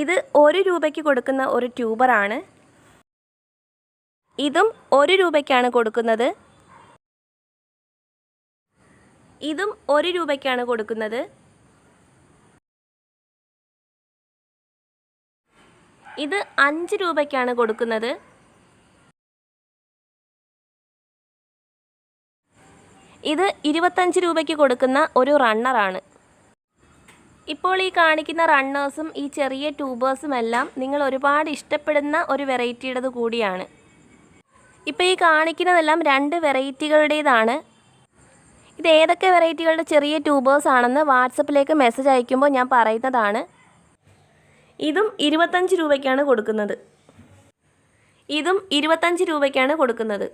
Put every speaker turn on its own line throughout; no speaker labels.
ഇത് ഒരു രൂപയ്ക്ക് കൊടുക്കുന്ന ഒരു ട്യൂബറാണ്. ഇതും ഒരു രൂപയ്ക്കാണ് കൊടുക്കുന്നത്. ഇതും ഒരു രൂപയ്ക്കാണ് കൊടുക്കുന്നത്. ഇത് അഞ്ച് രൂപയ്ക്കാണ് കൊടുക്കുന്നത്. ഇത് ഇരുപത്തഞ്ച് രൂപയ്ക്ക് കൊടുക്കുന്ന ഒരു റണ്ണറാണ്. ഇപ്പോൾ ഈ കാണിക്കുന്ന റണ്ണേഴ്സും ഈ ചെറിയ ട്യൂബേഴ്സും എല്ലാം നിങ്ങൾ ഒരുപാട് ഇഷ്ടപ്പെടുന്ന ഒരു വെറൈറ്റിയുടേത് കൂടിയാണ്. ഇപ്പോൾ ഈ കാണിക്കുന്നതെല്ലാം രണ്ട് വെറൈറ്റികളുടേതാണ് ഇത് ഏതൊക്കെ വെറൈറ്റികളുടെ ചെറിയ ട്യൂബേഴ്സ് ആണെന്ന് വാട്സപ്പിലേക്ക് മെസ്സേജ് അയക്കുമ്പോൾ ഞാൻ പറയുന്നതാണ്. ഇതും ഇരുപത്തഞ്ച് രൂപയ്ക്കാണ് കൊടുക്കുന്നത്. ഇതും ഇരുപത്തഞ്ച് രൂപയ്ക്കാണ് കൊടുക്കുന്നത്.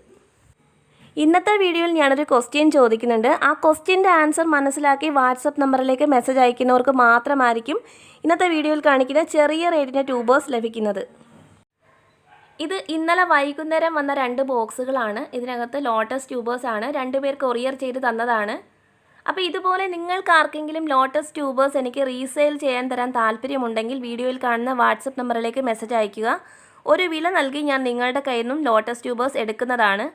ഇന്നത്തെ വീഡിയോയിൽ ഞാനൊരു ക്വസ്റ്റ്യൻ ചോദിക്കുന്നുണ്ട്. ആ ക്വസ്റ്റ്യന്റെ ആൻസർ മനസ്സിലാക്കി വാട്സപ്പ് നമ്പറിലേക്ക് മെസ്സേജ് അയക്കുന്നവർക്ക് മാത്രമായിരിക്കും ഇന്നത്തെ വീഡിയോയിൽ കാണിക്കുന്ന ചെറിയ റേറ്റിന്റെ ട്യൂബേഴ്സ് ലഭിക്കുന്നത്. ഇത് ഇന്നലെ വൈകുന്നേരം വന്ന രണ്ട് ബോക്സുകളാണ് ഇതിനകത്ത് ലോട്ടസ് ട്യൂബേഴ്സ് ആണ്. രണ്ടുപേർ കൊറിയർ ചെയ്ത് തന്നതാണ്. അപ്പോൾ ഇതുപോലെ നിങ്ങൾക്ക് ആർക്കെങ്കിലും ലോട്ടസ് ട്യൂബേഴ്സ് എനിക്ക് റീസെയിൽ ചെയ്യാൻ തരാൻ താല്പര്യമുണ്ടെങ്കിൽ വീഡിയോയിൽ കാണുന്ന വാട്സപ്പ് നമ്പറിലേക്ക് മെസ്സേജ് അയയ്ക്കുക. ഒരു വില നൽകി ഞാൻ നിങ്ങളുടെ കയ്യിൽ നിന്നും ലോട്ടസ് ട്യൂബേഴ്സ് എടുക്കുന്നതാണ്.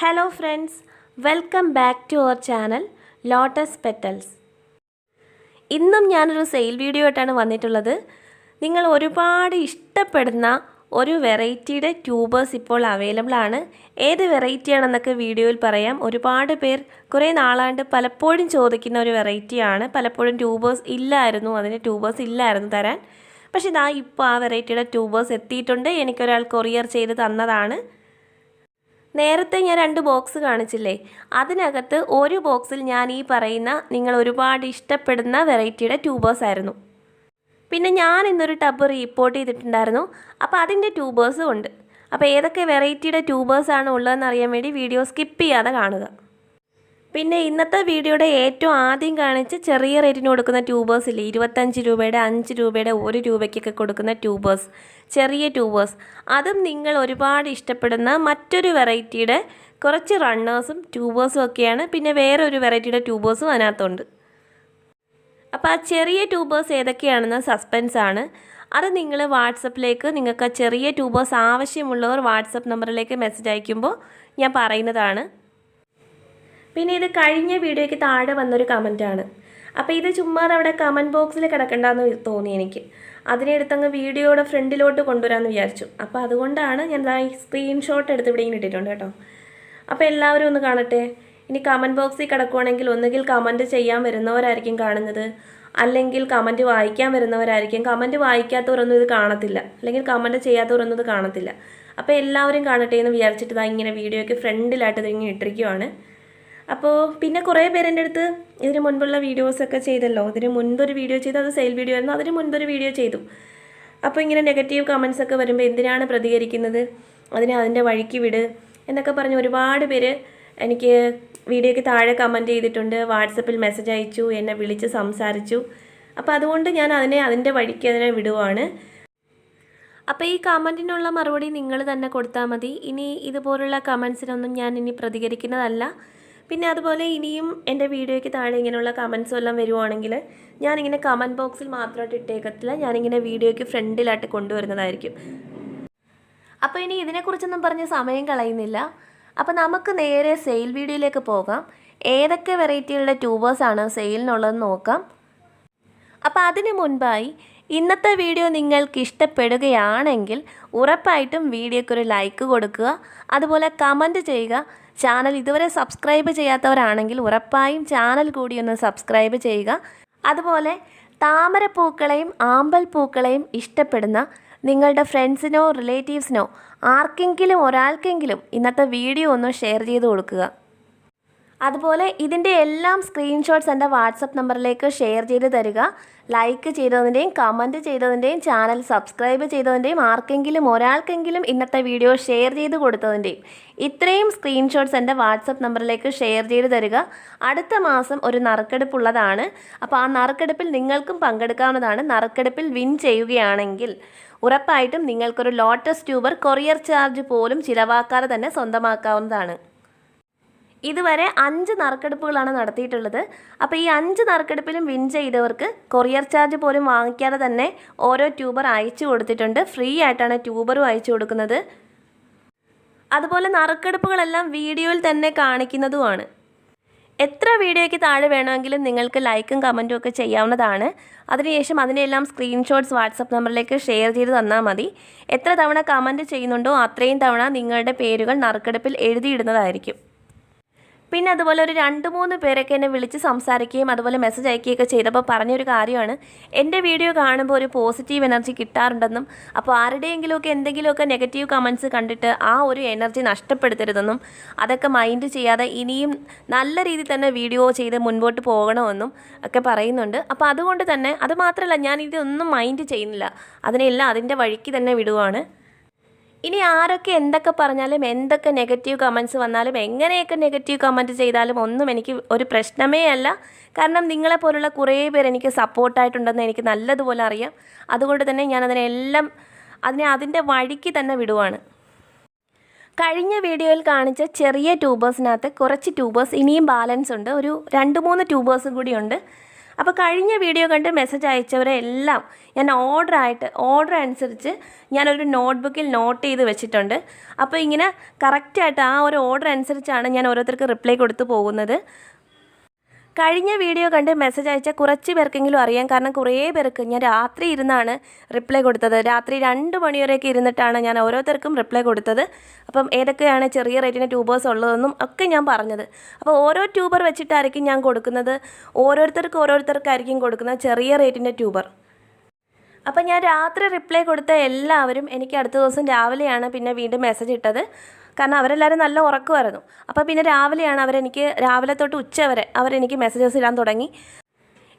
Hello friends welcome back to our channel lotus petals ഇന്നും ഞാനൊരു സെയിൽ വീഡിയോ ആയിട്ടാണ് വന്നിട്ടുള്ളത്. നിങ്ങൾ ഒരുപാട് ഇഷ്ടപ്പെടുന്ന ഒരു വെറൈറ്റിയുടെ ട്യൂബേഴ്സ് ഇപ്പോൾ അവൈലബിൾ ആണ്. ഏത് വെറൈറ്റിയാണെന്നൊക്കെ വീഡിയോയിൽ പറയാം. ഒരുപാട് പേർ കുറേ നാളാണ്ട് പലപ്പോഴും ചോദിക്കുന്ന ഒരു വെറൈറ്റിയാണ് പലപ്പോഴും ട്യൂബേഴ്സ് ഇല്ലായിരുന്നു അതിന് ട്യൂബേഴ്സ് ഇല്ലായിരുന്നു തരാൻ. പക്ഷേ ഇതാ ഇപ്പോൾ ആ വെറൈറ്റിയുടെ ട്യൂബേഴ്സ് എത്തിയിട്ടുണ്ട്. എനിക്കൊരാൾ കൊറിയർ ചെയ്ത് തന്നതാണ്. നേരത്തെ ഞാൻ രണ്ട് ബോക്സ് കാണിച്ചില്ലേ? അതിനകത്ത് ഒരു ബോക്സിൽ ഞാൻ ഈ പറയുന്ന നിങ്ങൾ ഒരുപാട് ഇഷ്ടപ്പെടുന്ന വെറൈറ്റിയുടെ ട്യൂബേഴ്സ് ആയിരുന്നു. പിന്നെ ഞാൻ ഇന്നൊരു ടബ് റീപ്പോർട്ട് ചെയ്തിട്ടുണ്ടായിരുന്നു. അപ്പോൾ അതിന്റെ ട്യൂബേഴ്സും ഉണ്ട്. അപ്പോൾ ഏതൊക്കെ വെറൈറ്റിയുടെ ട്യൂബേഴ്സാണ് ഉള്ളതെന്ന് അറിയാൻ വേണ്ടി വീഡിയോ സ്കിപ്പ് ചെയ്യാതെ കാണുക. പിന്നെ ഇന്നത്തെ വീഡിയോയുടെ ഏറ്റവും ആദ്യം കാണിച്ച് ചെറിയ റേറ്റിന് കൊടുക്കുന്ന ട്യൂബേഴ്സ് ഇല്ലേ? ഇരുപത്തഞ്ച് രൂപയുടെ അഞ്ച് രൂപയുടെ ഒരു രൂപയ്ക്കൊക്കെ കൊടുക്കുന്ന ട്യൂബേഴ്സ് ചെറിയ ട്യൂബേഴ്സ്. അതും നിങ്ങൾ ഒരുപാട് ഇഷ്ടപ്പെടുന്ന മറ്റൊരു വെറൈറ്റിയുടെ കുറച്ച് റണ്ണേഴ്സും ട്യൂബേഴ്സും ഒക്കെയാണ്. പിന്നെ വേറെ ഒരു വെറൈറ്റിയുടെ ട്യൂബേഴ്സും അതിനകത്തുണ്ട്. അപ്പോൾ ആ ചെറിയ ട്യൂബേഴ്സ് ഏതൊക്കെയാണെന്ന് സസ്പെൻസ് ആണ്. അത് നിങ്ങൾ വാട്സപ്പിലേക്ക് നിങ്ങൾക്ക് ചെറിയ ട്യൂബേഴ്സ് ആവശ്യമുള്ളവർ വാട്സപ്പ് നമ്പറിലേക്ക് മെസ്സേജ് അയക്കുമ്പോൾ ഞാൻ പറയുന്നതാണ്. പിന്നെ ഇത് കഴിഞ്ഞ വീഡിയോയ്ക്ക് താഴെ വന്നൊരു കമന്റാണ് അപ്പോൾ ഇത് ചുമ്മാ അവിടെ കമന്റ് ബോക്സിൽ കിടക്കണ്ടെന്ന് തോന്നി എനിക്ക്. അതിനെടുത്തങ്ങ് വീഡിയോയുടെ ഫ്രണ്ടിലോട്ട് കൊണ്ടുവരാമെന്ന് വിചാരിച്ചു. അപ്പോൾ അതുകൊണ്ടാണ് ഞാൻ ഈ സ്ക്രീൻഷോട്ട് എടുത്ത് ഇവിടെ ഇങ്ങനെ ഇട്ടിട്ടുണ്ട് കേട്ടോ. അപ്പോൾ എല്ലാവരും ഒന്ന് കാണട്ടെ. ഇനി കമന്റ് ബോക്സിൽ കിടക്കുവാണെങ്കിൽ ഒന്നുകിൽ കമന്റ് ചെയ്യാൻ വരുന്നവരായിരിക്കും കാണുന്നത്. അല്ലെങ്കിൽ കമന്റ് വായിക്കാൻ വരുന്നവരായിരിക്കും. കമന്റ് വായിക്കാത്തവരൊന്നും ഇത് കാണത്തില്ല. അല്ലെങ്കിൽ കമന്റ് ചെയ്യാത്തവരൊന്നും ഇത് കാണത്തില്ല. അപ്പോൾ എല്ലാവരും കാണട്ടെ എന്ന് വിചാരിച്ചിട്ട് ഇതാ ഇങ്ങനെ വീഡിയോയ്ക്ക് ഫ്രണ്ടിലായിട്ട് ഇത് ഇങ്ങനെ ഇട്ടിരിക്കുവാണ്. അപ്പോൾ പിന്നെ കുറേ പേര് എന്റെ അടുത്ത് ഇതിന് മുൻപുള്ള വീഡിയോസൊക്കെ ചെയ്തല്ലോ. ഇതിന് മുൻപൊരു വീഡിയോ ചെയ്തു അത് സെയിൽ വീഡിയോ ആയിരുന്നു. അതിന് മുൻപൊരു വീഡിയോ ചെയ്തു. അപ്പോൾ ഇങ്ങനെ നെഗറ്റീവ് കമൻസ് ഒക്കെ വരുമ്പോൾ എന്തിനാണ് പ്രതികരിക്കുന്നത്? അതിനെ അതിന്റെ വഴിക്ക് വിട് എന്നൊക്കെ പറഞ്ഞ് ഒരുപാട് പേര് എനിക്ക് വീഡിയോയ്ക്ക് താഴെ കമന്റ് ചെയ്തിട്ടുണ്ട്. വാട്സപ്പിൽ മെസ്സേജ് അയച്ചു എന്നെ വിളിച്ച് സംസാരിച്ചു. അപ്പോൾ അതുകൊണ്ട് ഞാൻ അതിനെ അതിന്റെ വഴിക്ക് അതിനെ വിടുവാണ്. അപ്പോൾ ഈ കമന്റിനുള്ള മറുപടി നിങ്ങൾ തന്നെ കൊടുത്താൽ മതി. ഇനി ഇതുപോലുള്ള കമൻസിനൊന്നും ഞാൻ ഇനി പ്രതികരിക്കുന്നതല്ല. പിന്നെ അതുപോലെ ഇനിയും എന്റെ വീഡിയോയ്ക്ക് താഴെ ഇങ്ങനെയുള്ള കമൻസും എല്ലാം വരുവാണെങ്കിൽ ഞാനിങ്ങനെ കമന്റ് ബോക്സിൽ മാത്രമായിട്ട് ഇട്ടേക്കത്തില്ല. ഞാനിങ്ങനെ വീഡിയോയ്ക്ക് ഫ്രണ്ടിലായിട്ട് കൊണ്ടുവരുന്നതായിരിക്കും. അപ്പോൾ ഇനി ഇതിനെക്കുറിച്ചൊന്നും പറഞ്ഞ് സമയം കളയുന്നില്ല. അപ്പോൾ നമുക്ക് നേരെ സെയിൽ വീഡിയോയിലേക്ക് പോകാം. ഏതൊക്കെ വെറൈറ്റികളുടെ ട്യൂബേഴ്സാണ് സെയിലിനുള്ളതെന്ന് നോക്കാം. അപ്പോൾ അതിന് മുൻപായി ഇന്നത്തെ വീഡിയോ നിങ്ങൾക്ക് ഇഷ്ടപ്പെടുകയാണെങ്കിൽ ഉറപ്പായിട്ടും വീഡിയോയ്ക്ക് ഒരു ലൈക്ക് കൊടുക്കുക. അതുപോലെ കമന്റ് ചെയ്യുക. ചാനൽ ഇതുവരെ സബ്സ്ക്രൈബ് ചെയ്യാത്തവരാണെങ്കിൽ ഉറപ്പായും ചാനൽ കൂടി ഒന്ന് സബ്സ്ക്രൈബ് ചെയ്യുക. അതുപോലെ താമരപ്പൂക്കളെയും ആമ്പൽ പൂക്കളെയും ഇഷ്ടപ്പെടുന്ന നിങ്ങളുടെ ഫ്രണ്ട്സിനോ റിലേറ്റീവ്സിനോ ആർക്കെങ്കിലും ഒരാൾക്കെങ്കിലും ഇന്നത്തെ വീഡിയോ ഒന്ന് ഷെയർ ചെയ്ത് കൊടുക്കുക. അതുപോലെ ഇതിന്റെ എല്ലാം സ്ക്രീൻഷോട്ട്സ് എന്റെ വാട്സപ്പ് നമ്പറിലേക്ക് ഷെയർ ചെയ്ത് തരിക. ലൈക്ക് ചെയ്തതിന്റെയും കമന്റ് ചെയ്തതിന്റെയും ചാനൽ സബ്സ്ക്രൈബ് ചെയ്തതിന്റെയും ആർക്കെങ്കിലും ഒരാൾക്കെങ്കിലും ഇന്നത്തെ വീഡിയോ ഷെയർ ചെയ്ത് കൊടുത്തതിന്റെയും. ഇത്രയും സ്ക്രീൻഷോട്ട്സ് എന്റെ വാട്സപ്പ് നമ്പറിലേക്ക് ഷെയർ ചെയ്ത് തരിക. അടുത്ത മാസം ഒരു നറുക്കെടുപ്പുള്ളതാണ് അപ്പോൾ ആ നറുക്കെടുപ്പിൽ നിങ്ങൾക്കും പങ്കെടുക്കാവുന്നതാണ്. നറുക്കെടുപ്പിൽ വിൻ ചെയ്യുകയാണെങ്കിൽ ഉറപ്പായിട്ടും നിങ്ങൾക്കൊരു ലോട്ടസ് ട്യൂബർ കൊറിയർ ചാർജ് പോലും ചിലവാക്കാതെ തന്നെ സ്വന്തമാക്കാവുന്നതാണ്. ഇതുവരെ അഞ്ച് നറുക്കെടുപ്പുകളാണ് നടത്തിയിട്ടുള്ളത്. അപ്പോൾ ഈ അഞ്ച് നറുക്കെടുപ്പിലും വിൻ ചെയ്തവർക്ക് കൊറിയർ ചാർജ് പോലും വാങ്ങിക്കാതെ തന്നെ ഓരോ ട്യൂബർ അയച്ചു കൊടുത്തിട്ടുണ്ട്. ഫ്രീ ആയിട്ടാണ് ട്യൂബറും അയച്ചു കൊടുക്കുന്നത്. അതുപോലെ നറുക്കെടുപ്പുകളെല്ലാം വീഡിയോയിൽ തന്നെ കാണിക്കുന്നതുമാണ്. എത്ര വീഡിയോയ്ക്ക് താഴെ വേണമെങ്കിലും നിങ്ങൾക്ക് ലൈക്കും കമന്റും ഒക്കെ ചെയ്യാവുന്നതാണ്. അതിനുശേഷം അതിനെല്ലാം സ്ക്രീൻഷോട്ട്സ് വാട്സപ്പ് നമ്പറിലേക്ക് ഷെയർ ചെയ്ത് തന്നാൽ മതി. എത്ര തവണ കമന്റ് ചെയ്യുന്നുണ്ടോ അത്രയും തവണ നിങ്ങളുടെ പേരുകൾ നറുക്കെടുപ്പിൽ എഴുതിയിടുന്നതായിരിക്കും. പിന്നെ അതുപോലെ ഒരു രണ്ട് മൂന്ന് പേരൊക്കെ എന്നെ വിളിച്ച് സംസാരിക്കുകയും അതുപോലെ മെസ്സേജ് അയക്കുകയൊക്കെ ചെയ്തപ്പോൾ പറഞ്ഞൊരു കാര്യമാണ്. എന്റെ വീഡിയോ കാണുമ്പോൾ ഒരു പോസിറ്റീവ് എനർജി കിട്ടാറുണ്ടെന്നും അപ്പോൾ ആരുടെയെങ്കിലുമൊക്കെ എന്തെങ്കിലുമൊക്കെ നെഗറ്റീവ് കമൻസ് കണ്ടിട്ട് ആ ഒരു എനർജി നഷ്ടപ്പെടുത്തരുതെന്നും അതൊക്കെ മൈൻഡ് ചെയ്യാതെ ഇനിയും നല്ല രീതിയിൽ തന്നെ വീഡിയോ ചെയ്ത് മുൻപോട്ട് പോകണമെന്നും ഒക്കെ പറയുന്നുണ്ട്. അപ്പോൾ അതുകൊണ്ട് തന്നെ അതുമാത്രമല്ല ഞാൻ ഇതൊന്നും മൈൻഡ് ചെയ്യുന്നില്ല. അതിനെല്ലാം അതിന്റെ വഴിക്ക് തന്നെ വിടുവാണ്. ഇനി ആരൊക്കെ എന്തൊക്കെ പറഞ്ഞാലും എന്തൊക്കെ നെഗറ്റീവ് കമൻസ് വന്നാലും എങ്ങനെയൊക്കെ നെഗറ്റീവ് കമന്റ് ചെയ്താലും ഒന്നും എനിക്ക് ഒരു പ്രശ്നമേ അല്ല. കാരണം നിങ്ങളെപ്പോലുള്ള കുറേ പേർ എനിക്ക് സപ്പോർട്ടായിട്ടുണ്ടെന്ന് എനിക്ക് നല്ലതുപോലെ അറിയാം. അതുകൊണ്ട് തന്നെ ഞാൻ അതിനെല്ലാം അതിനെ അതിന്റെ വഴിക്ക് തന്നെ വിടുവാണ്. കഴിഞ്ഞ വീഡിയോയിൽ കാണിച്ച ചെറിയ ട്യൂബേഴ്സിനകത്ത് കുറച്ച് ട്യൂബേഴ്സ് ഇനിയും ബാലൻസ് ഉണ്ട്. ഒരു രണ്ട് മൂന്ന് ട്യൂബേഴ്സും കൂടിയുണ്ട് അപ്പോൾ കഴിഞ്ഞ വീഡിയോ കണ്ട് മെസ്സേജ് അയച്ചവരെ എല്ലാം ഞാൻ ഓർഡർ ആയിട്ട് ഓർഡർ അനുസരിച്ച് ഞാനൊരു നോട്ട്ബുക്കിൽ നോട്ട് ചെയ്ത് വെച്ചിട്ടുണ്ട്. അപ്പോൾ ഇങ്ങനെ കറക്റ്റായിട്ട് ആ ഒരു ഓർഡർ അനുസരിച്ചാണ് ഞാൻ ഓരോരുത്തർക്ക് റിപ്ലൈ കൊടുത്തു പോകുന്നത്. കഴിഞ്ഞ വീഡിയോ കണ്ട് മെസ്സേജ് അയച്ച കുറച്ച് പേർക്കെങ്കിലും അറിയാം. കാരണം കുറേ പേർക്ക് ഞാൻ രാത്രി ഇരുന്നാണ് റിപ്ലൈ കൊടുത്തത്. രാത്രി രണ്ട് മണിവരെയൊക്കെ ഇരുന്നിട്ടാണ് ഞാൻ ഓരോരുത്തർക്കും റിപ്ലൈ കൊടുത്തത്. അപ്പം ഏതൊക്കെയാണ് ചെറിയ റേറ്റിന് ട്യൂബേഴ്സ് ഉള്ളതെന്നും ഒക്കെ ഞാൻ പറഞ്ഞത്. അപ്പോൾ ഓരോ ട്യൂബർ വെച്ചിട്ടായിരിക്കും ഞാൻ കൊടുക്കുന്നത്. ഓരോരുത്തർക്ക് ഓരോരുത്തർക്കായിരിക്കും കൊടുക്കുന്നത് ചെറിയ റേറ്റിന്റെ ട്യൂബർ അപ്പം ഞാൻ രാത്രി റിപ്ലൈ കൊടുത്ത എല്ലാവരും എനിക്ക് അടുത്ത ദിവസം രാവിലെയാണ് പിന്നെ വീണ്ടും മെസ്സേജ് ഇട്ടത്. കാരണം അവരെല്ലാവരും നല്ല ഉറക്കമായിരുന്നു. അപ്പോൾ പിന്നെ രാവിലെയാണ് അവരെനിക്ക് രാവിലെ തൊട്ട് ഉച്ച വരെ അവരെനിക്ക് മെസ്സേജസ് ഇടാൻ തുടങ്ങി.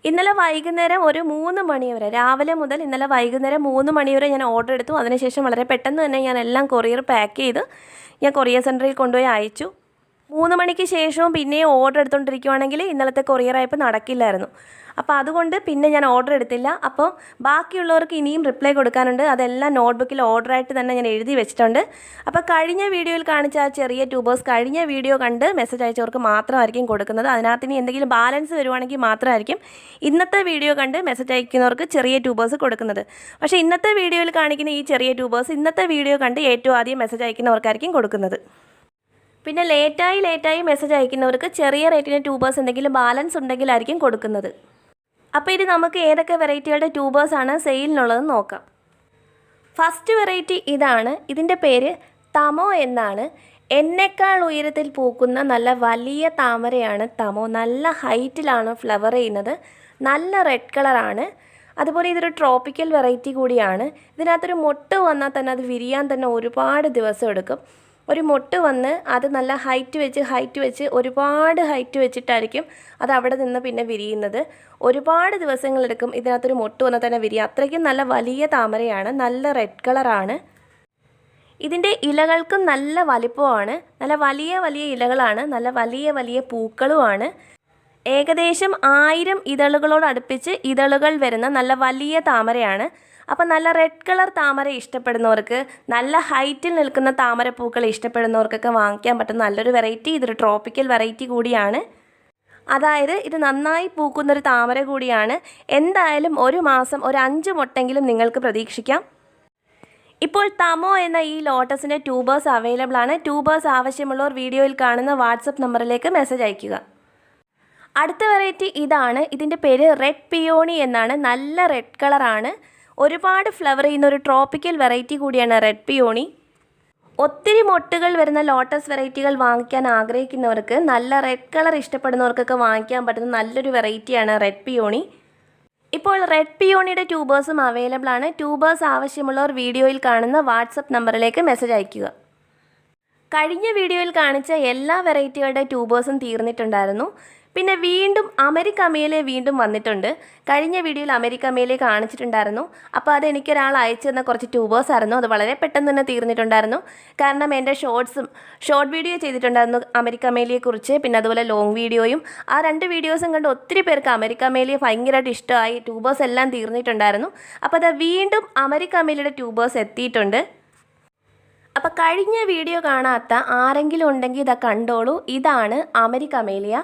ഇന്നലെ വൈകുന്നേരം ഒരു മൂന്ന് മണി വരെ രാവിലെ മുതൽ ഇന്നലെ വൈകുന്നേരം മൂന്ന് മണി വരെ ഞാൻ ഓർഡർ എടുത്തു. അതിനുശേഷം വളരെ പെട്ടെന്ന് തന്നെ ഞാൻ എല്ലാം കൊറിയർ പാക്ക് ചെയ്ത് ഞാൻ കൊറിയർ സെന്ററിൽ കൊണ്ടുപോയി അയച്ചു. മൂന്ന് മണിക്ക് ശേഷവും പിന്നെയും ഓർഡർ എടുത്തുകൊണ്ടിരിക്കുവാണെങ്കിൽ ഇന്നലത്തെ കൊറിയർ അയപ്പ് നടക്കില്ലായിരുന്നു. അപ്പോൾ അതുകൊണ്ട് പിന്നെ ഞാൻ ഓർഡർ എടുത്തില്ല. അപ്പോൾ ബാക്കിയുള്ളവർക്ക് ഇനിയും റിപ്ലൈ കൊടുക്കാനുണ്ട്. അതെല്ലാം നോട്ട്ബുക്കിൽ ഓർഡറായിട്ട് തന്നെ ഞാൻ എഴുതി വെച്ചിട്ടുണ്ട്. അപ്പോൾ കഴിഞ്ഞ വീഡിയോയിൽ കാണിച്ച ആ ചെറിയ ട്യൂബേഴ്സ് കഴിഞ്ഞ വീഡിയോ കണ്ട് മെസ്സേജ് അയച്ചവർക്ക് മാത്രമായിരിക്കും കൊടുക്കുന്നത്. അതിനകത്ത് ഇനി എന്തെങ്കിലും ബാലൻസ് വരുവാണെങ്കിൽ മാത്രമായിരിക്കും ഇന്നത്തെ വീഡിയോ കണ്ട് മെസ്സേജ് അയക്കുന്നവർക്ക് ചെറിയ ട്യൂബേഴ്സ് കൊടുക്കുന്നത്. പക്ഷേ ഇന്നത്തെ വീഡിയോയിൽ കാണിക്കുന്ന ഈ ചെറിയ ട്യൂബേഴ്സ് ഇന്നത്തെ വീഡിയോ കണ്ട് ഏറ്റവും ആദ്യം മെസ്സേജ് അയക്കുന്നവർക്കായിരിക്കും കൊടുക്കുന്നത്. പിന്നെ ലേറ്റായി ലേറ്റായി മെസ്സേജ് അയക്കുന്നവർക്ക് ചെറിയ റേറ്റിന് ട്യൂബേഴ്സ് എന്തെങ്കിലും ബാലൻസ് ഉണ്ടെങ്കിലായിരിക്കും കൊടുക്കുന്നത്. അപ്പോൾ ഇത് നമുക്ക് ഏതൊക്കെ വെറൈറ്റികളുടെ ട്യൂബേഴ്സാണ് സെയിലിനുള്ളത് നോക്കാം. ഫസ്റ്റ് വെറൈറ്റി ഇതാണ്. ഇതിന്റെ പേര് തമോ എന്നാണ്. എന്നെക്കാൾ ഉയരത്തിൽ പൂക്കുന്ന നല്ല വലിയ താമരയാണ് തമോ. നല്ല ഹൈറ്റിലാണ് ഫ്ലവർ ചെയ്യുന്നത്. നല്ല റെഡ് കളറാണ് അതുപോലെ ഇതൊരു ട്രോപ്പിക്കൽ വെറൈറ്റി കൂടിയാണ്. ഇതിനകത്തൊരു മുട്ട് വന്നാൽ തന്നെ അത് വിരിയാൻ തന്നെ ഒരുപാട് ദിവസം എടുക്കും. ഒരു മൊട്ട് വന്ന് അത് നല്ല ഹൈറ്റ് വെച്ച് ഹൈറ്റ് വെച്ച് ഒരുപാട് ഹൈറ്റ് വെച്ചിട്ടായിരിക്കും അത് അവിടെ നിന്ന് പിന്നെ വിരിയുന്നത്. ഒരുപാട് ദിവസങ്ങളെടുക്കും ഇതിനകത്തൊരു മൊട്ട് വന്നാൽ തന്നെ വിരിയും അത്രയ്ക്കും നല്ല വലിയ താമരയാണ് നല്ല റെഡ് കളറാണ് ഇതിന്റെ ഇലകൾക്കും നല്ല വലിപ്പമാണ് നല്ല വലിയ വലിയ ഇലകളാണ് നല്ല വലിയ വലിയ പൂക്കളുമാണ്. ഏകദേശം ആയിരം ഇതളുകളോട് അടുപ്പിച്ച് ഇതളുകൾ വരുന്ന നല്ല വലിയ താമരയാണ്. അപ്പം നല്ല റെഡ് കളർ താമര ഇഷ്ടപ്പെടുന്നവർക്ക് നല്ല ഹൈറ്റിൽ നിൽക്കുന്ന താമര പൂക്കൾ ഇഷ്ടപ്പെടുന്നവർക്കൊക്കെ വാങ്ങിക്കാൻ പറ്റുന്ന നല്ലൊരു വെറൈറ്റി ഇതൊരു ട്രോപ്പിക്കൽ വെറൈറ്റി കൂടിയാണ്. അതായത് ഇത് നന്നായി പൂക്കുന്നൊരു താമര കൂടിയാണ്. എന്തായാലും ഒരു മാസം ഒരു അഞ്ച് മുട്ടെങ്കിലും നിങ്ങൾക്ക് പ്രതീക്ഷിക്കാം. ഇപ്പോൾ തമോ എന്ന ഈ ലോട്ടസിന്റെ ട്യൂബേഴ്സ് അവൈലബിൾ ആണ്. ട്യൂബേഴ്സ് ആവശ്യമുള്ളവർ വീഡിയോയിൽ കാണുന്ന വാട്സപ്പ് നമ്പറിലേക്ക് മെസ്സേജ് അയയ്ക്കുക. അടുത്ത വെറൈറ്റി ഇതാണ്. ഇതിന്റെ പേര് റെഡ് പിയോണി എന്നാണ്. നല്ല റെഡ് കളറാണ് ഒരുപാട് ഫ്ലവർ ചെയ്യുന്ന ഒരു ട്രോപ്പിക്കൽ വെറൈറ്റി കൂടിയാണ് റെഡ് പിയോണി ഒത്തിരി മൊട്ടുകൾ വരുന്ന ലോട്ടസ് വെറൈറ്റികൾ വാങ്ങിക്കാൻ ആഗ്രഹിക്കുന്നവർക്ക് നല്ല റെഡ് കളർ ഇഷ്ടപ്പെടുന്നവർക്കൊക്കെ വാങ്ങിക്കാൻ പറ്റുന്ന നല്ലൊരു വെറൈറ്റിയാണ് റെഡ് പിയോണി ഇപ്പോൾ റെഡ് പിയോണിയുടെ ട്യൂബേഴ്സും അവൈലബിൾ ആണ്. ട്യൂബേഴ്സ് ആവശ്യമുള്ളവർ വീഡിയോയിൽ കാണുന്ന വാട്സപ്പ് നമ്പറിലേക്ക് മെസ്സേജ് അയയ്ക്കുക. കഴിഞ്ഞ വീഡിയോയിൽ കാണിച്ച എല്ലാ വെറൈറ്റികളുടെ ട്യൂബേഴ്സും തീർന്നിട്ടുണ്ടായിരുന്നു. പിന്നെ വീണ്ടും അമേരിക്ക മേലെ വീണ്ടും വന്നിട്ടുണ്ട്. കഴിഞ്ഞ വീഡിയോയിൽ അമേരിക്ക മേലെ കാണിച്ചിട്ടുണ്ടായിരുന്നു. അപ്പോൾ അത് എനിക്കൊരാൾ അയച്ചു തന്ന കുറച്ച് ട്യൂബേഴ്സ് ആയിരുന്നു. അത് വളരെ പെട്ടെന്ന് തന്നെ തീർന്നിട്ടുണ്ടായിരുന്നു. കാരണം എന്റെ ഷോർട്സും ഷോർട്ട് വീഡിയോ ചെയ്തിട്ടുണ്ടായിരുന്നു അമേരിക്ക മേലിയെക്കുറിച്ച് പിന്നെ അതുപോലെ ലോങ് വീഡിയോയും. ആ രണ്ട് വീഡിയോസും കണ്ട് ഒത്തിരി പേർക്ക് അമേരിക്ക മേലിയെ ഭയങ്കരമായിട്ട് ഇഷ്ടമായി. ട്യൂബേഴ്സ് എല്ലാം തീർന്നിട്ടുണ്ടായിരുന്നു. അപ്പോൾ അത് വീണ്ടും അമേരിക്ക മേലിയുടെ ട്യൂബേഴ്സ് എത്തിയിട്ടുണ്ട്. അപ്പം കഴിഞ്ഞ വീഡിയോ കാണാത്ത ആരെങ്കിലും ഉണ്ടെങ്കിൽ ഇതാ കണ്ടോളൂ. ഇതാണ് അമരിക്കമേലിയ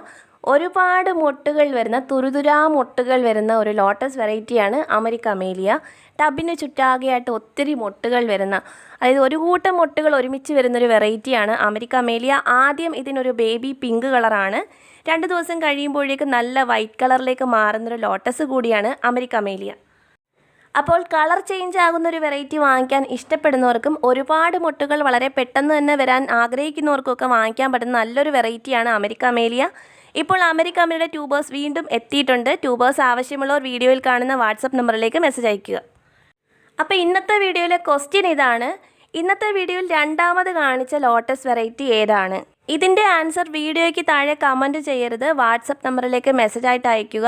ഒരുപാട് മൊട്ടുകൾ വരുന്ന തുരുതുരാ മൊട്ടുകൾ വരുന്ന ഒരു ലോട്ടസ് വെറൈറ്റിയാണ് അമരിക്കമേലിയ ടബിന് ചുറ്റാകെയായിട്ട് ഒത്തിരി മൊട്ടുകൾ വരുന്ന അതായത് ഒരു കൂട്ടം മൊട്ടുകൾ ഒരുമിച്ച് വരുന്ന ഒരു വെറൈറ്റിയാണ് അമരിക്കമേലിയ ആദ്യം ഇതിനൊരു ബേബി പിങ്ക് കളറാണ്. രണ്ട് ദിവസം കഴിയുമ്പോഴേക്കും നല്ല വൈറ്റ് കളറിലേക്ക് മാറുന്നൊരു ലോട്ടസ് കൂടിയാണ് അമേരിക്ക അമേലിയ. അപ്പോൾ കളർ ചേഞ്ച് ആകുന്ന ഒരു വെറൈറ്റി വാങ്ങിക്കാൻ ഇഷ്ടപ്പെടുന്നവർക്കും ഒരുപാട് മുട്ടുകൾ വളരെ പെട്ടെന്ന് തന്നെ വരാൻ ആഗ്രഹിക്കുന്നവർക്കും ഒക്കെ വാങ്ങിക്കാൻ പറ്റുന്ന നല്ലൊരു വെറൈറ്റിയാണ് അമേരിക്ക അമേലിയ. ഇപ്പോൾ അമേരിക്ക അമ്മയുടെ ട്യൂബേഴ്സ് വീണ്ടും എത്തിയിട്ടുണ്ട്. ട്യൂബേഴ്സ് ആവശ്യമുള്ളവർ വീഡിയോയിൽ കാണുന്ന വാട്സപ്പ് നമ്പറിലേക്ക് മെസ്സേജ് അയയ്ക്കുക. അപ്പോൾ ഇന്നത്തെ വീഡിയോയിലെ ക്വസ്റ്റ്യൻ ഇതാണ്. ഇന്നത്തെ വീഡിയോയിൽ രണ്ടാമത് കാണിച്ച ലോട്ടസ് വെറൈറ്റി ഏതാണ്? ഇതിന്റെ ആൻസർ വീഡിയോയ്ക്ക് താഴെ കമന്റ് ചെയ്യരുത്. വാട്സപ്പ് നമ്പറിലേക്ക് മെസ്സേജ് ആയിട്ട് അയയ്ക്കുക.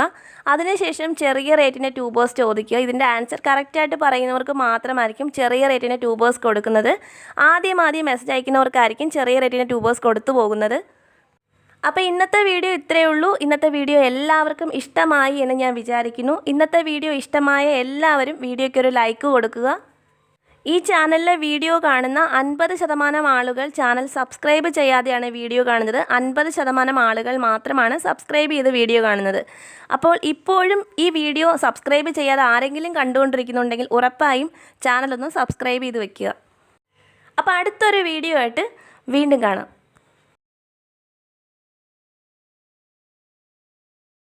അതിനുശേഷം ചെറിയ റേറ്റിന്റെ ട്യൂബേഴ്സ് ചോദിക്കുക. ഇതിന്റെ ആൻസർ കറക്റ്റായിട്ട് പറയുന്നവർക്ക് മാത്രമായിരിക്കും ചെറിയ റേറ്റിന്റെ ട്യൂബേഴ്സ് കൊടുക്കുന്നത്. ആദ്യം ആദ്യം മെസ്സേജ് അയക്കുന്നവർക്കായിരിക്കും ചെറിയ റേറ്റിന്റെ ട്യൂബേഴ്സ് കൊടുത്തു പോകുന്നത്. അപ്പോൾ ഇന്നത്തെ വീഡിയോ ഇത്രയേ ഉള്ളൂ. ഇന്നത്തെ വീഡിയോ എല്ലാവർക്കും ഇഷ്ടമായി എന്ന് ഞാൻ വിചാരിക്കുന്നു. ഇന്നത്തെ വീഡിയോ ഇഷ്ടമായ എല്ലാവരും വീഡിയോയ്ക്ക് ഒരു ലൈക്ക് കൊടുക്കുക. ഈ ചാനലിലെ വീഡിയോ കാണുന്ന അൻപത് ശതമാനം ആളുകൾ ചാനൽ സബ്സ്ക്രൈബ് ചെയ്യാതെയാണ് വീഡിയോ കാണുന്നത്. അൻപത് ശതമാനം ആളുകൾ മാത്രമാണ് സബ്സ്ക്രൈബ് ചെയ്ത് വീഡിയോ കാണുന്നത്. അപ്പോൾ ഇപ്പോഴും ഈ വീഡിയോ സബ്സ്ക്രൈബ് ചെയ്യാതെ ആരെങ്കിലും കണ്ടുകൊണ്ടിരിക്കുന്നുണ്ടെങ്കിൽ ഉറപ്പായും ചാനലൊന്ന് സബ്സ്ക്രൈബ് ചെയ്ത് വെക്കുക. അപ്പോൾ അടുത്തൊരു വീഡിയോ ആയിട്ട് വീണ്ടും കാണാം.